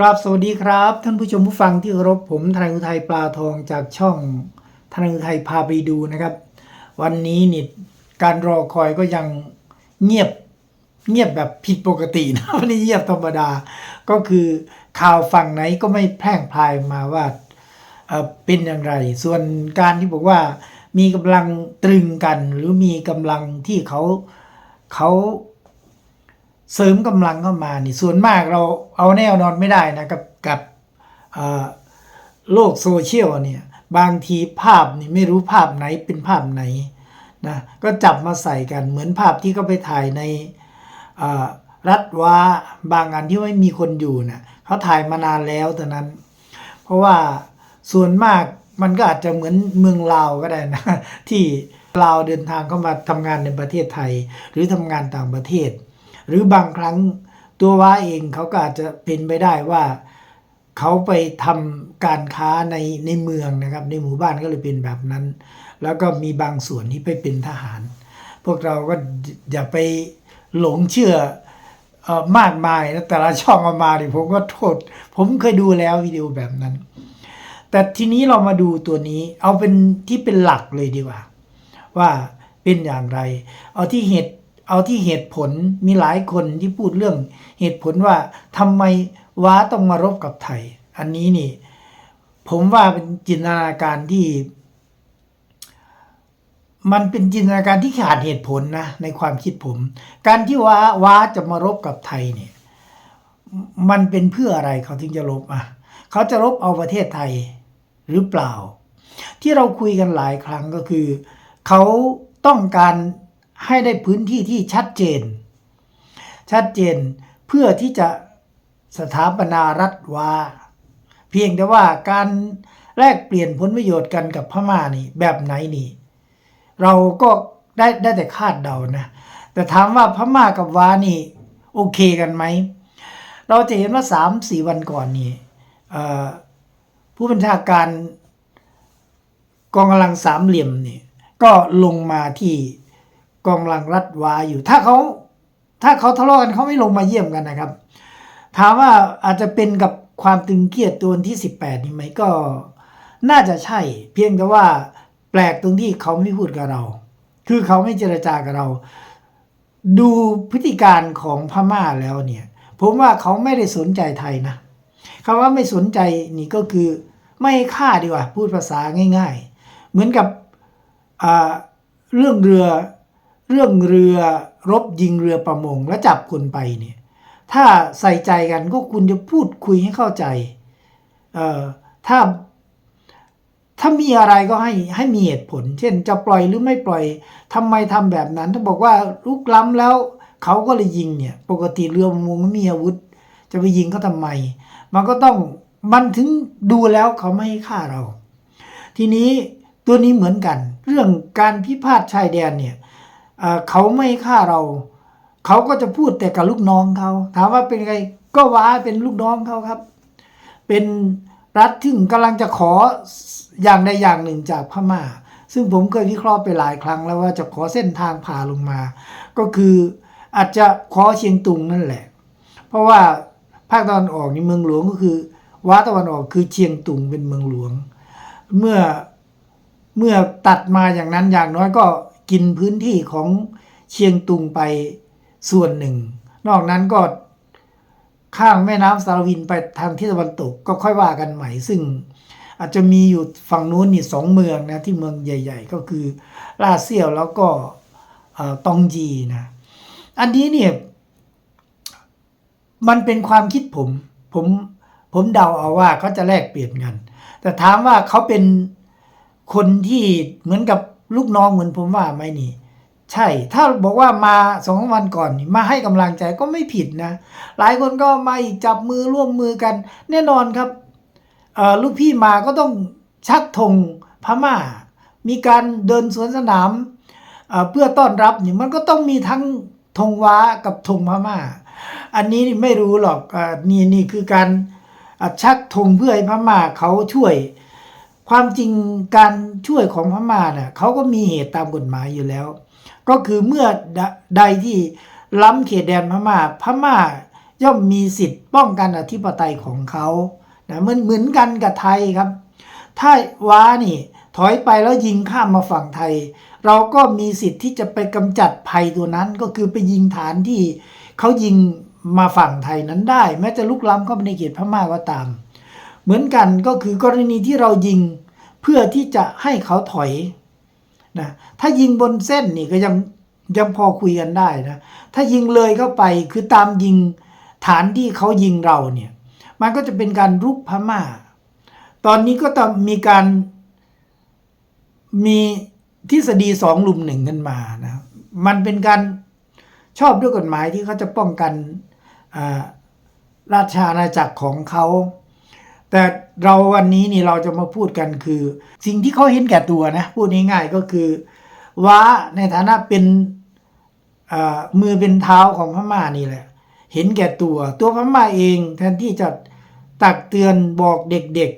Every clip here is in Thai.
กราบสวัสดีครับ ท่านผู้ชมผู้ฟังที่เคารพผมทนายอุทัยปลาทองจากช่องทนายอุทัยพาไปดูนะครับ วันนี้นี่การรอคอยก็ยังเงียบเงียบแบบผิดปกตินะไม่ได้เงียบธรรมดา ก็คือข่าวฝั่งไหนก็ไม่แพร่งพรายมาว่าเออเป็นอย่างไร ส่วนการที่บอกว่ามีกำลังตรึงกัน หรือมีกำลังที่เขาเขา เสริมกำลังเข้ามานี่ส่วนมากเราเอาแน่นอนไม่ได้นะกับกับโลกโซเชียลเนี่ยบางทีภาพนี่ไม่รู้ภาพไหนเป็นภาพไหนนะก็จับมาใส่กันเหมือนภาพที่เขาไปถ่ายในรัฐว้าบางอันที่ไม่มีคนอยู่นะเขาถ่ายมานานแล้วแต่นั้น เพราะว่าส่วนมากมันก็อาจจะเหมือนเมืองลาวก็ได้นะ ที่ลาวเดินทางเข้ามาทำงานในประเทศไทย หรือทำงานต่างประเทศ หรือบางครั้งตัวว่าเองเขาก็อาจจะเป็นไปได้ว่าเขาไปทำการค้าในในเมืองนะครับ ในหมู่บ้านก็เลยเป็นแบบนั้น แล้วก็มีบางส่วนที่ไปเป็นทหาร พวกเราก็อย่าไปหลงเชื่ออมากมายนะแต่ละช่องเอามาดิผมก็โทษ ผมเคยดูแล้ววิดีโอแบบนั้น แต่ทีนี้เรามาดูตัวนี้ เอาเป็นที่เป็นหลักเลยดีกว่า ว่าเป็นอย่างไร เอาที่เหตุ เอาที่เหตุผลมีหลายคนที่พูดเรื่องเหตุผลว่าทำไมว้าต้องมารบกับไทย อันนี้นี่ ผมว่าเป็นจินตนาการที่ มันเป็นจินตนาการที่ขาดเหตุผลนะในความคิดผม การที่ว้าว้าจะมารบกับไทยเนี่ย มันเป็นเพื่ออะไรเขาถึงจะรบอะเขาจะรบเอาประเทศไทยหรือเปล่า ที่เราคุยกันหลายครั้งก็คือ เขาต้องการ ให้ได้พื้นที่ที่ชัดเจน ชัดเจนเพื่อที่จะสถาปนารัฐวาเพียงแต่ว่าการแลกเปลี่ยนผลประโยชน์กันกับพม่านี่แบบไหนนี่ เราก็ได้ได้แต่คาดเดานะ แต่ถามว่าพม่ากับวานี่โอเคกันไหม เราจะเห็นว่าสามสี่วันก่อนนี่ผู้บัญชาการกองกำลังสามเหลี่ยมนี่ก็ลงมาที่ กองกำลังรัฐวาอยู่ ถ้าเขาถ้าเขาทะเลาะกันเขาไม่ลงมาเยี่ยมกันนะครับ ถามว่าอาจจะเป็นกับความตึงเครียดตัววันที่ 18นี่ไหมก็น่าจะใช่ เพียงแต่ว่าแปลกตรงที่เขาไม่พูดกับเรา คือเขาไม่เจรจากับเรา ดูพฤติการของพม่าแล้วเนี่ย ผมว่าเขาไม่ได้สนใจไทยนะคำว่าไม่สนใจนี่ก็คือไม่ให้ฆ่าดีกว่า พูดภาษาง่าย ๆ เหมือนกับเรื่องเรือ เรื่องเรือรบยิงเรือประมงแล้วจับคนไปเนี่ยถ้าใส่ใจกันก็คุณจะพูดคุยให้เข้าใจเอ่อถ้าถ้ามีอะไรก็ให้ให้มีเหตุผล เช่น จะปล่อยหรือไม่ปล่อยทำไมทำแบบนั้น ถ้าบอกว่าลุกล้ำแล้วเขาก็เลยยิงเนี่ย ปกติเรือประมงไม่มีอาวุธ จะไปยิงเขาทำไม มันก็ต้องมันถึงดูแล้วเขาไม่ให้ฆ่าเรา ทีนี้ตัวนี้เหมือนกัน เรื่องการพิพาทชายแดนเนี่ย เขาไม่ฆ่าเรา เขาก็จะพูดแต่กับลูกน้องเขา ถามว่าเป็นไงก็ว้าเป็นลูกน้องเขาครับ เป็นรัฐที่กำลังจะขออย่างใดอย่างหนึ่งจากพม่า ซึ่งผมเคยวิเคราะห์ไปหลายครั้งแล้วว่าจะขอเส้นทางผ่าลงมา ก็คืออาจจะขอเชียงตุงนั่นแหละ เพราะว่าภาคตะวันออกนี่เมืองหลวงก็คือว้าตะวันออกคือเชียงตุงเป็นเมืองหลวง เมื่อเมื่อตัดมาอย่างนั้นอย่างน้อยก็ กินพื้นที่ของเชียงตุงไปส่วนหนึ่ง นอกนั้นก็ข้างแม่น้ำสารวินไปทางทิศตะวันตกก็ค่อยว่ากันใหม่ ซึ่งอาจจะมีอยู่ฝั่งนู้นนี่สองเมืองนะที่เมืองใหญ่ ๆ ก็คือลาเซียวแล้วก็ตองจีนะ อันนี้เนี่ยมันเป็นความคิดผมผมผมเดาเอาว่าเขาจะแลกเปลี่ยนกัน แต่ถามว่าเขาเป็นคนที่เหมือนกับ ลูกน้องเหมือนผมว่าไหมนี่ ใช่ ถ้าบอกว่ามาสองวันก่อนมาให้กำลังใจก็ไม่ผิดนะ หลายคนก็มาอีกจับมือร่วมมือกัน แน่นอนครับลูกพี่มาก็ต้องชักธงพม่า มีการเดินสวนสนามเพื่อต้อนรับนี่มันก็ต้องมีทั้งธงว้ากับธงพม่า อันนี้ไม่รู้หรอกอนี่นี่คือการชักธงเพื่อให้พม่าเขาช่วย ความจริงการช่วยของพม่าเน่ะเขาก็มีเหตุตามกฎหมายอยู่แล้ว ก็คือเมื่อใดที่ล้ำเขตแดนพม่า พม่าย่อมมีสิทธิ์ป้องกันอธิปไตยของเขานะเหมือนเหมือนกันกับไทยครับ ถ้าว้านี่ถอยไปแล้วยิงข้ามมาฝั่งไทย เราก็มีสิทธิ์ที่จะไปกำจัดภัยตัวนั้นก็คือไปยิงฐานที่เขายิงมาฝั่งไทยนั้นได้ แม้จะลุกล้ำเข้าไปในเขตพม่าก็ตาม เหมือนกันก็คือกรณีที่เรายิงเพื่อที่จะให้เขาถอยนะถ้ายิงบนเส้นนี่ก็ยังยังพอคุยกันได้นะถ้ายิงเลยเข้าไปคือตามยิงฐานที่เขายิงเราเนี่ยมันก็จะเป็นการรุกพม่า ตอนนี้ก็ต้องมีการมีทฤษฎีสองลุมหนึ่งกันมานะมันเป็นการชอบด้วยกฎหมายที่เขาจะป้องกันอ่าราชอาณาจักรของเขา แต่เราวันนี้นี่เราจะมาพูดกันคือ สิ่งที่เขาเห็นแก่ตัวนะ พูดง่ายๆก็คือว้าในฐานะเป็นมือเป็นเท้าของพม่านี่แหละ เห็นแก่ตัว ตัวพม่าเองแทนที่จะตักเตือนบอกเด็ก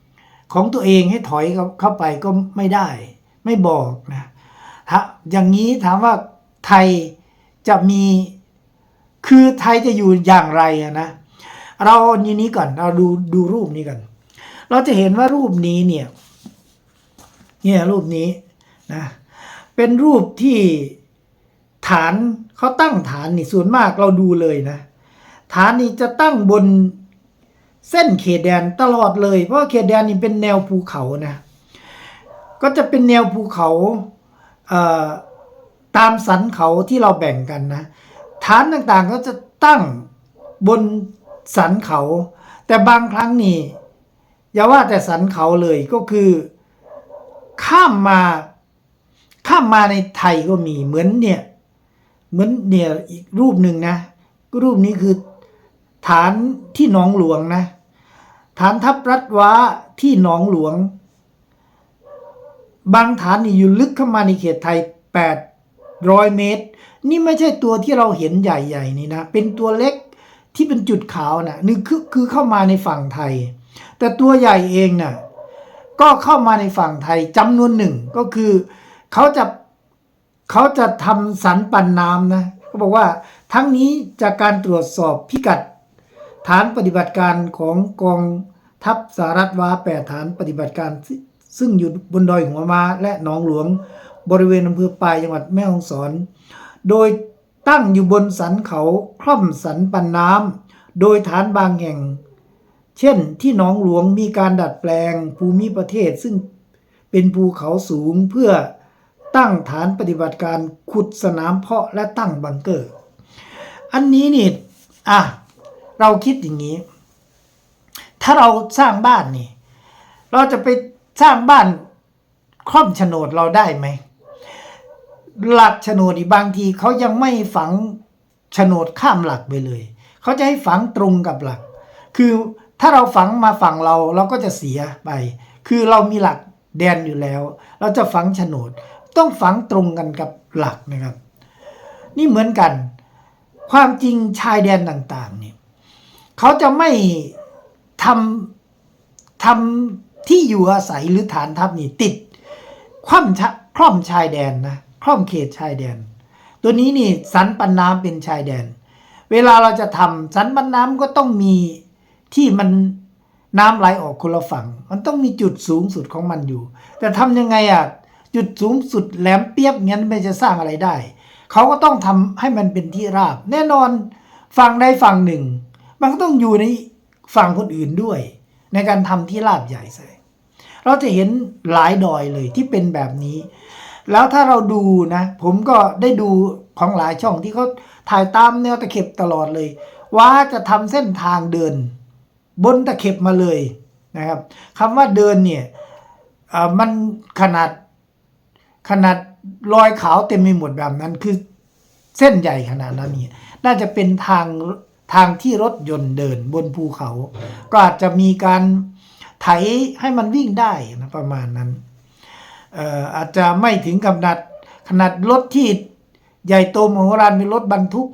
ๆ ของตัวเองให้ถอยเข้าไปก็ไม่ได้ ไม่บอกนะถ้าอย่างนี้ถามว่าไทยจะมีคือไทยจะอยู่อย่างไรนะ เราอานี้นี้ก่อน เราดูดูรูปนี้ก่อน เราจะเห็นว่ารูปนี้เนี่ย เนี่ยรูปนี้นะ เป็นรูปที่ฐานเขาตั้งฐานนี่ส่วนมากเราดูเลยนะ ฐานนี่จะตั้งบนเส้นเขตแดนตลอดเลย เพราะว่าเขตแดนนี่เป็นแนวภูเขานะ ก็จะเป็นแนวภูเขาเตามสันเขาที่เราแบ่งกันนะ ฐานต่างๆก็จะตั้งบน สันเขา แต่บางครั้งนี่อย่าว่าแต่สันเขาเลยก็คือข้ามมาข้ามมาในไทยก็มีเหมือนเนี่ย เหมือนเนี่ยอีกรูปหนึ่งนะ รูปนี้คือฐานที่หนองหลวงนะ ฐานทัพรัฐว้าที่หนองหลวง บางฐานนี่อยู่ลึกเข้ามาในเขตไทย 800 เมตร นี่ไม่ใช่ตัวที่เราเห็นใหญ่ๆนี่นะ เป็นตัวเล็ก ที่เป็นจุดขาวนะนี่คือคือเข้ามาในฝั่งไทย แต่ตัวใหญ่เองนะ่ะก็เข้ามาในฝั่งไทยจำนวนหนึ่งก็คือเขาจะเขาจะทำสันปันน้ำนะเขาบอกว่าทั้งนี้จากการตรวจสอบพิกัดฐานปฏิบัติการของกองทัพสหรัฐวาแปดฐานปฏิบัติการซึ่งอยู่บนดอยหัวมาและหนองหลวง บริเวณอำเภอปลายจังหวัดแม่ฮ่องสอน โดย ตั้งอยู่บนสันเขาคล่อมสันปันน้ำโดยฐานบางแห่ง เช่นที่หนองหลวงมีการดัดแปลงภูมิประเทศซึ่งเป็นภูเขาสูงเพื่อตั้งฐานปฏิบัติการขุดสนามเพาะและตั้งบังเกอร์ อันนี้นี่อะเราคิดอย่างนี้ ถ้าเราสร้างบ้านนี่ เราจะไปสร้างบ้านครอบโฉนดเราได้ไหม หลักโฉนดอีกบางทีเขายังไม่ฝังโฉนดข้ามหลักไปเลย เขาจะให้ฝังตรงกับหลัก คือถ้าเราฝังมาฝั่งเราเราก็จะเสียไป คือเรามีหลักแดนอยู่แล้ว เราจะฝังโฉนด ต้องฝังตรงกันกับหลักนะครับ นี่เหมือนกัน ความจริงชายแดนต่างๆเนี่ยเขาจะไม่ทำทำที่อยู่อาศัยหรือฐานทัพนี่ติดคว่ำคล่อมชายแดนนะ คล่อมเขตชายแดน ตัวนี้นี่สันปันน้ำเป็นชายแดน เวลาเราจะทำสันปันน้ำก็ต้องมีที่มันน้ำไหลออกคนละฝั่ง มันต้องมีจุดสูงสุดของมันอยู่ แต่ทำยังไงอะจุดสูงสุดแหลมเปียบงั้นไม่จะสร้างอะไรได้ เขาก็ต้องทำให้มันเป็นที่ราบ แน่นอนฝั่งใดฝั่งหนึ่ง มันก็ต้องอยู่ในฝั่งคนอื่นด้วย ในการทำที่ราบใหญ่ใส่เราจะเห็นหลายดอยเลยที่เป็นแบบนี้ แล้วถ้าเราดูนะ ผมก็ได้ดูของหลายช่องที่เขาถ่ายตามแนวตะเข็บตลอดเลย ว่าจะทำเส้นทางเดิน บนตะเข็บมาเลยนะครับคำว่าเดินเนี่ยมันขนาดขนาดรอยขาวเต็มไปหมดแบบนั้นคือเส้นใหญ่ขนาดนั้นเนี่ยน่าจะเป็นทางทางที่รถยนต์เดินบนภูเขา ก็อาจจะมีการไถให้มันวิ่งได้นะประมาณนั้น อาจจะไม่ถึงกับขนาดขนาดรถที่ใหญ่โตมโหฬารเป็นรถบรรทุก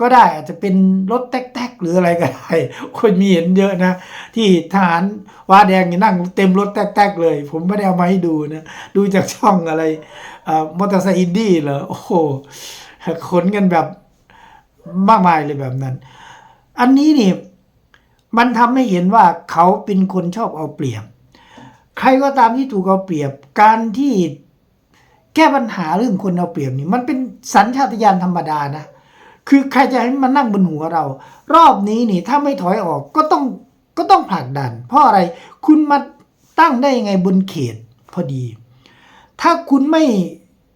ก็ได้อาจจะเป็นรถแท็กๆหรืออะไรก็ได้คนมีเห็นเยอะนะ ที่ทหารว้าแดงนี่นั่งเต็มรถแท็กๆเลย ผมไม่ได้เอามาให้ดูนะ ดูจากช่องอะไรมอเตอร์ไซค์อินดี้เหรอโอ้โหขนกันแบบมากมายเลยแบบนั้น อันนี้นี่มันทำให้เห็นว่าเขาเป็นคนชอบเอาเปรียบ ใครก็ตามที่ถูกเอาเปรียบการที่แก้ปัญหาเรื่องคนเอาเปรียบนี่มันเป็นสัญชาตญาณธรรมดานะคือใครจะให้มันนั่งบนหัวเรา รอบนี้นี่ถ้าไม่ถอยออกก็ต้องก็ต้องผลักดัน เพราะอะไรคุณมาตั้งได้ยังไงบนเขตพอดี ถ้าคุณไม่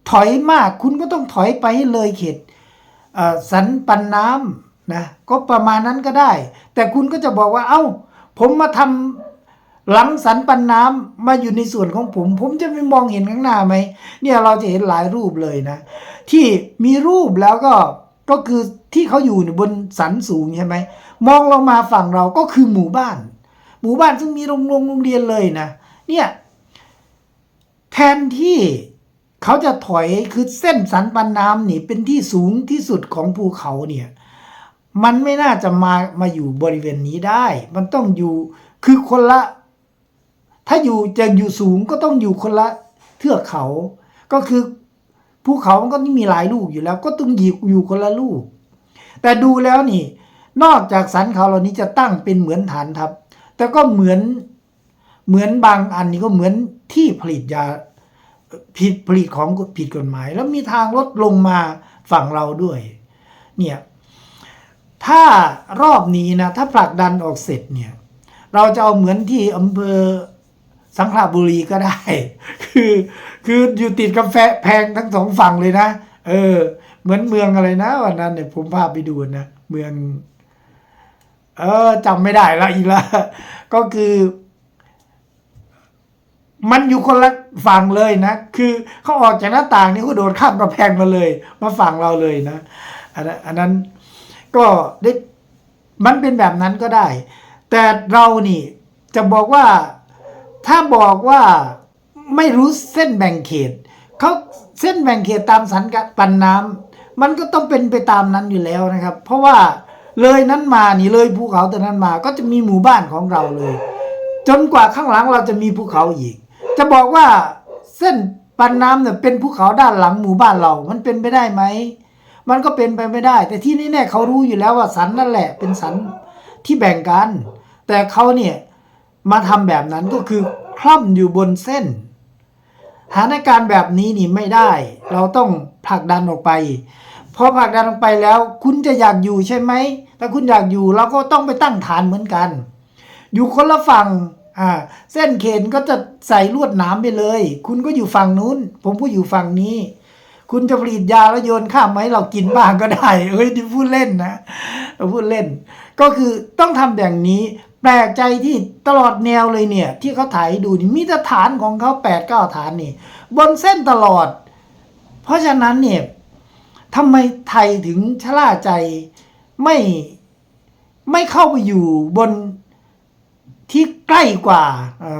ถอยมาก คุณก็ต้องถอยไปให้เลยเขตสันปันน้ำนะก็ประมาณนั้นก็ได้ แต่คุณก็จะบอกว่าเอ้า ผมมาทำ หลังสันปันน้ำมาอยู่ในส่วนของผม ผมจะไม่มองเห็นข้างหน้าไหมเนี่ยเราจะเห็นหลายรูปเลยนะ ที่มีรูปแล้วก็ก็คือที่เขาอยู่บนสันสูงใช่ไหมมองลงมาฝั่งเราก็คือหมู่บ้าน หมู่บ้านซึ่งมีโรงโรงโรงเรียนเลยนะเนี่ยแทนที่เขาจะถอยคือเส้นสันปันน้ำนี่เป็นที่สูงที่สุดของภูเขาเนี่ยมันไม่น่าจะมามาอยู่บริเวณนี้ได้ มันต้องอยู่คือคนละ ถ้าอยู่จะอยู่สูงก็ต้องอยู่คนละเทือกเขา ก็คือภูเขามันก็มีหลายลูกอยู่แล้ว ก็ต้องอยู่อยู่คนละลูก แต่ดูแล้วนี่ นอกจากสันเขาเหล่านี้จะตั้งเป็นเหมือนฐานทัพ แต่ก็เหมือนเหมือนบางอันนี่ก็เหมือนที่ผลิตยาผิดผลิตของผิดกฎหมาย แล้วมีทางรถลงมาฝั่งเราด้วย เนี่ยถ้ารอบนี้นะ ถ้าผลักดันออกเสร็จเนี่ย เราจะเอาเหมือนที่อำเภอ สังขละบุรีก็ได้ คือคืออยู่ติดกับแฟแพงทั้งสองฝั่งเลยนะ เออ เหมือนเมืองอะไรนะวันนั้นเนี่ยผมพาไปดูนะ เมือง เออจำไม่ได้ละอีกละก็คือ มันอยู่คนละฝั่งเลยนะ คือเขาออกจากหน้าต่างนี่เขาโดดข้ามกระแพงมาเลย มาฝั่งเราเลยนะอันนั้นอันนั้นก็ได้มันเป็นแบบนั้นก็ได้ แต่เรานี่จะบอกว่า ถ้าบอกว่าไม่รู้เส้นแบ่งเขตเขาเส้นแบ่งเขตตามสันกะปันน้ำมันก็ต้องเป็นไปตามนั้นอยู่แล้วนะครับ เพราะว่าเลยนั้นมานี่เลยภูเขาแตัวนั้นมาก็จะมีหมู่บ้านของเราเลย จนกว่าข้างหลังเราจะมีภูเขาอีก จะบอกว่าเส้นปันน้ำเนี่ยเป็นภูเขาด้านหลังหมู่บ้านเรา มันเป็นไปได้ไหม มันก็เป็นไปไม่ได้ แต่ที่นี่แน่เขารู้อยู่แล้วว่าสันนั่นแหละ เป็นสันที่แบ่งกัน แต่เขาเนี่ย มาทำแบบนั้นก็คือคล่อมอยู่บนเส้นสถานการณ์แบบนี้นี่ไม่ได้ เราต้องผลักดันออกไป พอผลักดันออกไปแล้ว คุณจะอยากอยู่ใช่ไหมถ้าคุณอยากอยู่เราก็ต้องไปตั้งฐานเหมือนกัน อยู่คนละฝั่งอ่าเส้นเขนก็จะใส่ลวดหนามไปเลย คุณก็อยู่ฝั่งนู้น ผมก็อยู่ฝั่งนี้ คุณจะผลิตยาแล้วโยนข้ามไหมาให้เรากินบ้างก็ได้เอ้ยที่พูดเล่นนะพูดเล่น ก็คือต้องทำอย่างนี้ แปลกใจที่ตลอดแนวเลยเนี่ย ที่เขาถ่ายดูนี่มีแต่ฐานของเขาแปดเก้าฐานนี่ บนเส้นตลอด เพราะฉะนั้นเนี่ยทำไมไทยถึงชะล่าใจไม่ไม่เข้าไปอยู่บนที่ใกล้กว่า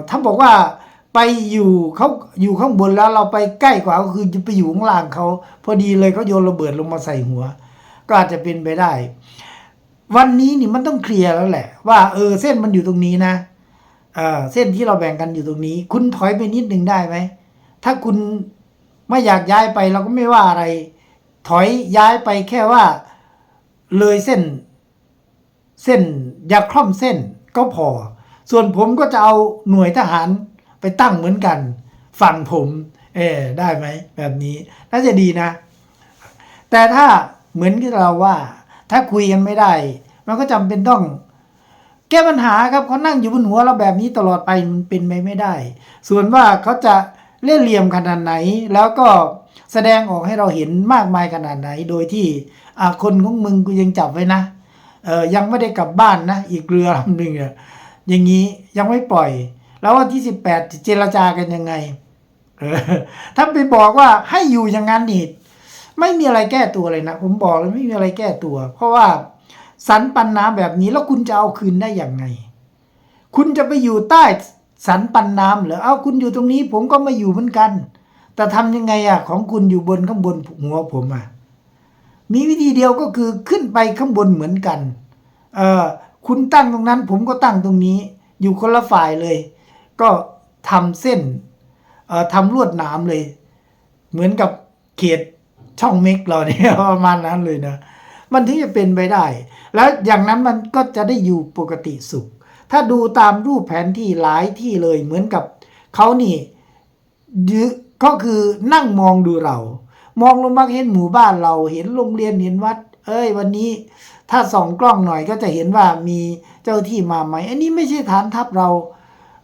ถ้าบอกว่าไปอยู่เขาอยู่ข้างบนแล้วเราไปใกล้กว่าก็คือจะไปอยู่ข้างล่างเขาพอดีเลยเขาโยนระเบิดลงมาใส่หัว ก็อาจจะเป็นไปได้ วันนี้นี่มันต้องเคลียร์แล้วแหละ ว่าเออเส้นมันอยู่ตรงนี้นะเออเส้นที่เราแบ่งกันอยู่ตรงนี้ คุณถอยไปนิดนึงได้ไหมถ้าคุณไม่อยากย้ายไปเราก็ไม่ว่าอะไร ถอยย้ายไปแค่ว่าเลยเส้น เส้นอย่าคล่อมเส้นก็พอ ส่วนผมก็จะเอาหน่วยทหารไปตั้งเหมือนกัน ฝั่งผม เออได้ไหมแบบนี้ น่าจะดีนะ แต่ถ้าเหมือนที่เราว่า ถ้าคุยกันไม่ได้ มันก็จำเป็นต้อง แก้ปัญหาครับเขานั่งอยู่บนหัวเราแบบนี้ตลอดไปมันเป็นไปไม่ได้ ส่วนว่าเขาจะเล่ห์เหลี่ยมขนาดไหน แล้วก็แสดงออกให้เราเห็นมากมายขนาดไหน โดยที่คนของมึงกูยังจับไว้นะเออยังไม่ได้กลับบ้านนะ อีกเรือลำหนึ่งอะอย่างนี้ยังไม่ปล่อย แล้ววันที่สิบแปดเจรจากันยังไง เออ ถ้าไปบอกว่าให้อยู่อย่างนั้นนี่ ไม่มีอะไรแก้ตัวเลยนะ ผมบอกเลยไม่มีอะไรแก้ตัว เพราะว่าสันปันน้ำแบบนี้แล้วคุณจะเอาคืนได้อย่างไง คุณจะไปอยู่ใต้สันปันน้ำเหรอเอาคุณอยู่ตรงนี้ ผมก็มาอยู่เหมือนกัน แต่ทำยังไงอะของคุณอยู่บนข้างบนหัวผมอะมีวิธีเดียวก็คือขึ้นไปข้างบนเหมือนกัน เออคุณตั้งตรงนั้น ผมก็ตั้งตรงนี้ อยู่คนละฝ่ายเลย ก็ทำเส้นเอ่อทำลวดหนามเลย เหมือนกับเขต ช่องม็กเราเนี่ยประมาณนั้นเลยนะ มันถึงจะเป็นไปได้ แล้วอย่างนั้นมันก็จะได้อยู่ปกติสุข ถ้าดูตามรูปแผนที่หลายที่เลยเหมือนกับเขานี่ยก็คือนั่งมองดูเรา มองลงมาเห็นหมู่บ้านเราเห็นโรงเรียนเห็นวัด เอ้ย วันนี้ถ้าส่องกล้องหน่อยก็จะเห็นว่ามีเจ้าที่มาไหม อันนี้ไม่ใช่ฐานทัพเรา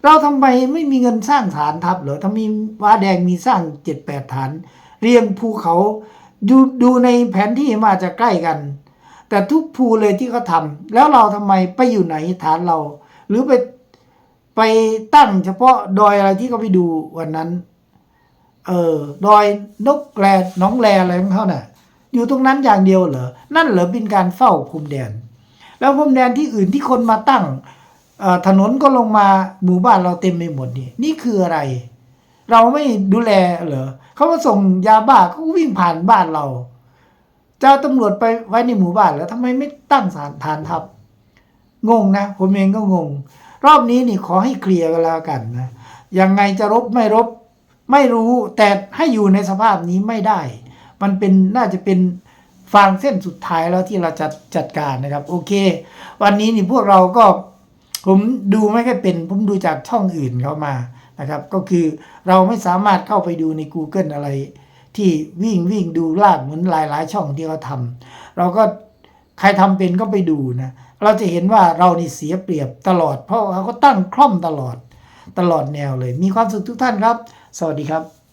เราทำไมไม่มีเงินสร้างฐานทัพเหรอถ้ามีว้าแดงมีสร้างเจ็ดแปดฐาน เรียงภูเขา ดูดูในแผนที่มาจะใกล้กัน แต่ทุกภูเลยที่เขาทำแล้วเราทำไมไปอยู่ไหนฐานเรา หรือไปไปตั้งเฉพาะดอยอะไรที่เขาไปดูวันนั้น เออดอยนกแรน้องแรอะไรของเขาน่ะ อยู่ตรงนั้นอย่างเดียวเหรอ นั่นเหรอเป็นการเฝ้าพรมแดน แล้วพรมแดนที่อื่นที่คนมาตั้งถนนก็ลงมาหมู่บ้านเราเต็มไปหมดนี่นี่คืออะไร เราไม่ดูแลเหรอ เขามาส่งยาบ้าเขาวิ่งผ่านบ้านเราเจ้าตำรวจไปไว้ในหมู่บ้านแล้วทำไมไม่ตั้งสารฐานทัพงงนะ ผมเองก็งง รอบนี้นี่ขอให้เคลียร์กันแล้วกันนะยังไงจะรบไม่รบ ไม่รู้แต่ให้อยู่ในสภาพนี้ไม่ได้ มันเป็นน่าจะเป็นฟางเส้นสุดท้ายแล้วที่เราจะจัดการนะครับ โอเค วันนี้นี่พวกเราก็ ผมดูไม่ค่อยเป็น ผมดูจากช่องอื่นเขามา นะครับ ก็คือเราไม่สามารถเข้าไปดูใน Google อะไร ที่วิ่งวิ่งดูลากเหมือนหลาย ๆ ช่องที่เขาทำเราก็ใครทำเป็นก็ไปดูนะเราจะเห็นว่าเรานี่เสียเปรียบตลอด เพราะเขาก็ตั้งคล่อมตลอดตลอดแนวเลย มีความสุขทุกท่านครับ สวัสดีครับ